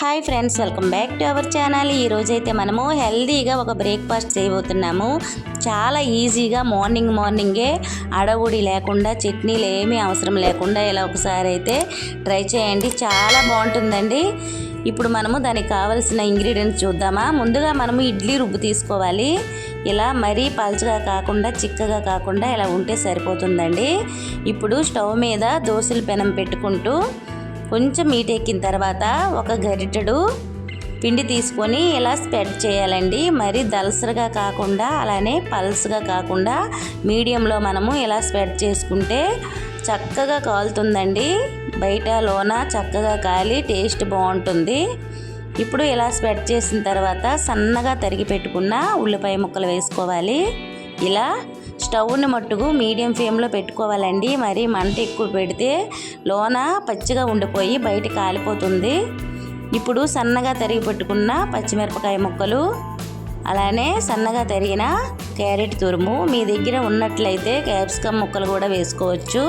Hi friends welcome back to our channel ఈరోజైతే మనము హెల్దీగా ఒక బ్రేక్ఫాస్ట్ చేయబోతున్నాము. చాలా ఈజీగా మార్నింగ్ మార్నింగే అడవుడి లేకుండా చట్నీలు ఏమీ అవసరం లేకుండా ఇలా ఒకసారి అయితే ట్రై చేయండి. చాలా బాగుంటుందండి. ఇప్పుడు మనము దానికి కావలసిన ఇంగ్రీడియంట్స్ చూద్దామా? ముందుగా మనము ఇడ్లీ రుబ్బు తీసుకోవాలి. ఇలా మరీ పల్చగా కాకుండా చిక్కగా కాకుండా ఇలా ఉంటే సరిపోతుందండి. ఇప్పుడు స్టవ్ మీద దోశల పెనం పెట్టుకుంటూ కొంచెం మీట్ ఎక్కిన తర్వాత ఒక గరిటెడు పిండి తీసుకొని ఇలా స్ప్రెడ్ చేయాలండి. మరి దలసరగా కాకుండా అలానే పల్స్గా కాకుండా మీడియంలో మనము ఇలా స్ప్రెడ్ చేసుకుంటే చక్కగా కాలుతుందండి. బయట లోన చక్కగా కాలి టేస్ట్ బాగుంటుంది. ఇప్పుడు ఇలా స్ప్రెడ్ చేసిన తర్వాత సన్నగా తరిగి పెట్టుకున్న ఉల్లిపాయ ముక్కలు వేసుకోవాలి. ఇలా స్టవ్ని మట్టుకు మీడియం ఫ్లేమ్లో పెట్టుకోవాలండి. మరి మంట ఎక్కువ పెడితే లోన పచ్చిగా ఉండిపోయి బయట కాలిపోతుంది. ఇప్పుడు సన్నగా తరిగి పెట్టుకున్న పచ్చిమిరపకాయ ముక్కలు అలానే సన్నగా తరిగిన క్యారెట్ తురుము మీ దగ్గర ఉన్నట్లయితే క్యాప్సికమ్ ముక్కలు కూడా వేసుకోవచ్చు.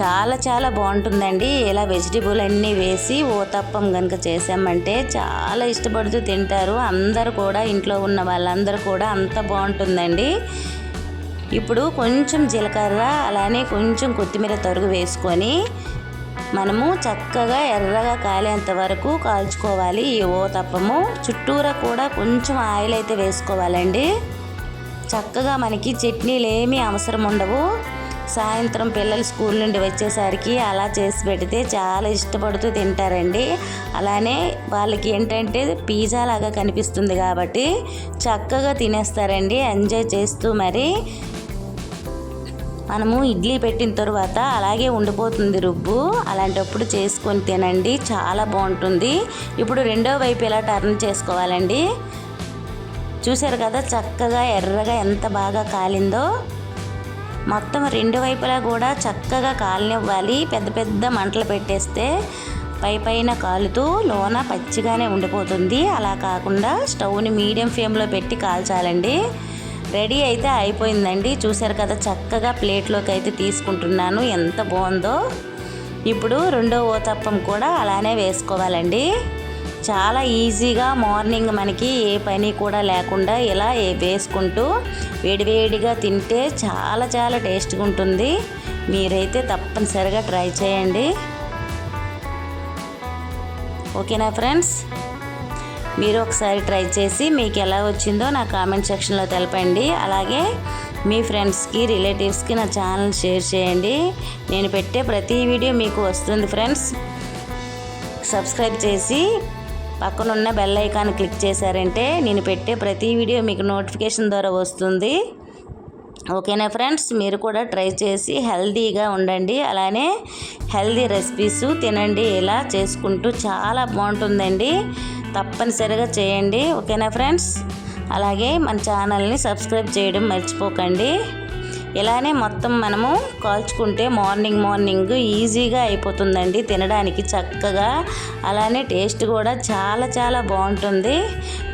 చాలా చాలా బాగుంటుందండి. ఇలా వెజిటేబుల్ అన్నీ వేసి ఓతప్పం కనుక చేసామంటే చాలా ఇష్టపడుతూ తింటారు. అందరు కూడా ఇంట్లో ఉన్న వాళ్ళందరూ కూడా అంత బాగుంటుందండి. ఇప్పుడు కొంచెం జీలకర్ర అలానే కొంచెం కొత్తిమీర తరుగు వేసుకొని మనము చక్కగా ఎర్రగా కాలేంత వరకు కాల్చుకోవాలి ఈ ఓతప్పము చుట్టూరా కూడా కొంచెం ఆయిల్ అయితే వేసుకోవాలండి. చక్కగా మనకి చట్నీలు ఏమీ అవసరం ఉండవు సాయంత్రం పిల్లలు స్కూల్ నుండి వచ్చేసరికి అలా చేసి పెడితే చాలా ఇష్టపడుతూ తింటారండి. అలానే వాళ్ళకి ఏంటంటే పిజ్జా లాగా కనిపిస్తుంది కాబట్టి చక్కగా తినేస్తారండి. ఎంజాయ్ చేస్తూ మరి మనము ఇడ్లీ పెట్టిన తర్వాత అలాగే ఉండిపోతుంది రుబ్బు. అలాంటప్పుడు చేసుకొని తినండి. చాలా బాగుంటుంది. ఇప్పుడు రెండో వైపు ఇలా టర్న్ చేసుకోవాలండి? చూశారు కదా చక్కగా ఎర్రగా ఎంత బాగా కాలిందో. మొత్తం రెండు వైపులా కూడా చక్కగా కాలనివ్వాలి. పెద్ద పెద్ద మంటలు పెట్టేస్తే పై పైన కాలుతూ లోన పచ్చిగానే ఉండిపోతుంది. అలా కాకుండా స్టవ్ని మీడియం ఫ్లేమ్లో పెట్టి కాల్చాలండి. రెడీ అయితే అయిపోయిందండి. చూశారు కదా చక్కగా ప్లేట్లోకి అయితే తీసుకుంటున్నాను. ఎంత బాగుందో. ఇప్పుడు రెండో ఓతప్పం కూడా అలానే వేసుకోవాలండి. చాలా ఈజీగా మార్నింగ్ మనకి ఏ పని కూడా లేకుండా ఇలా వేసుకుంటూ వేడివేడిగా తింటే చాలా చాలా టేస్ట్గా ఉంటుంది. మీరైతే తప్పనిసరిగా ట్రై చేయండి. ఓకేనా ఫ్రెండ్స్? మీరు ఒకసారి ట్రై చేసి మీకు ఎలా వచ్చిందో నా కామెంట్ సెక్షన్లో తెలపండి. అలాగే మీ ఫ్రెండ్స్కి రిలేటివ్స్కి నా ఛానల్ షేర్ చేయండి. నేను పెట్టే ప్రతి వీడియో మీకు వస్తుంది ఫ్రెండ్స్. సబ్స్క్రైబ్ చేసి పక్కనున్న బెల్ ఐకాన్ క్లిక్ చేశారంటే నేను పెట్టే ప్రతి వీడియో మీకు నోటిఫికేషన్ ద్వారా వస్తుంది. ఓకేనా ఫ్రెండ్స్ మీరు కూడా ట్రై చేసి హెల్దీగా ఉండండి. అలానే హెల్దీ రెసిపీస్ తినండి. ఇలా చేసుకుంటూ చాలా బాగుంటుందండి. తప్పనిసరిగా చేయండి. ఓకేనా ఫ్రెండ్స్ అలాగే మన ఛానల్ని సబ్స్క్రైబ్ చేయడం మర్చిపోకండి. ఇలానే మొత్తం మనము కాల్చుకుంటే మార్నింగ్ మార్నింగ్ ఈజీగా అయిపోతుందండి తినడానికి చక్కగా. అలానే టేస్ట్ కూడా చాలా చాలా బాగుంటుంది.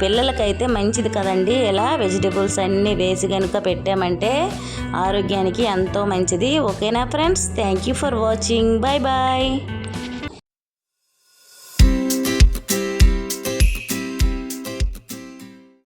పిల్లలకైతే మంచిది కదండి. ఇలా వెజిటేబుల్స్ అన్నీ వేసి కనుక పెట్టామంటే ఆరోగ్యానికి ఎంతో మంచిది. ఓకేనా friends? Thank you for watching. Bye bye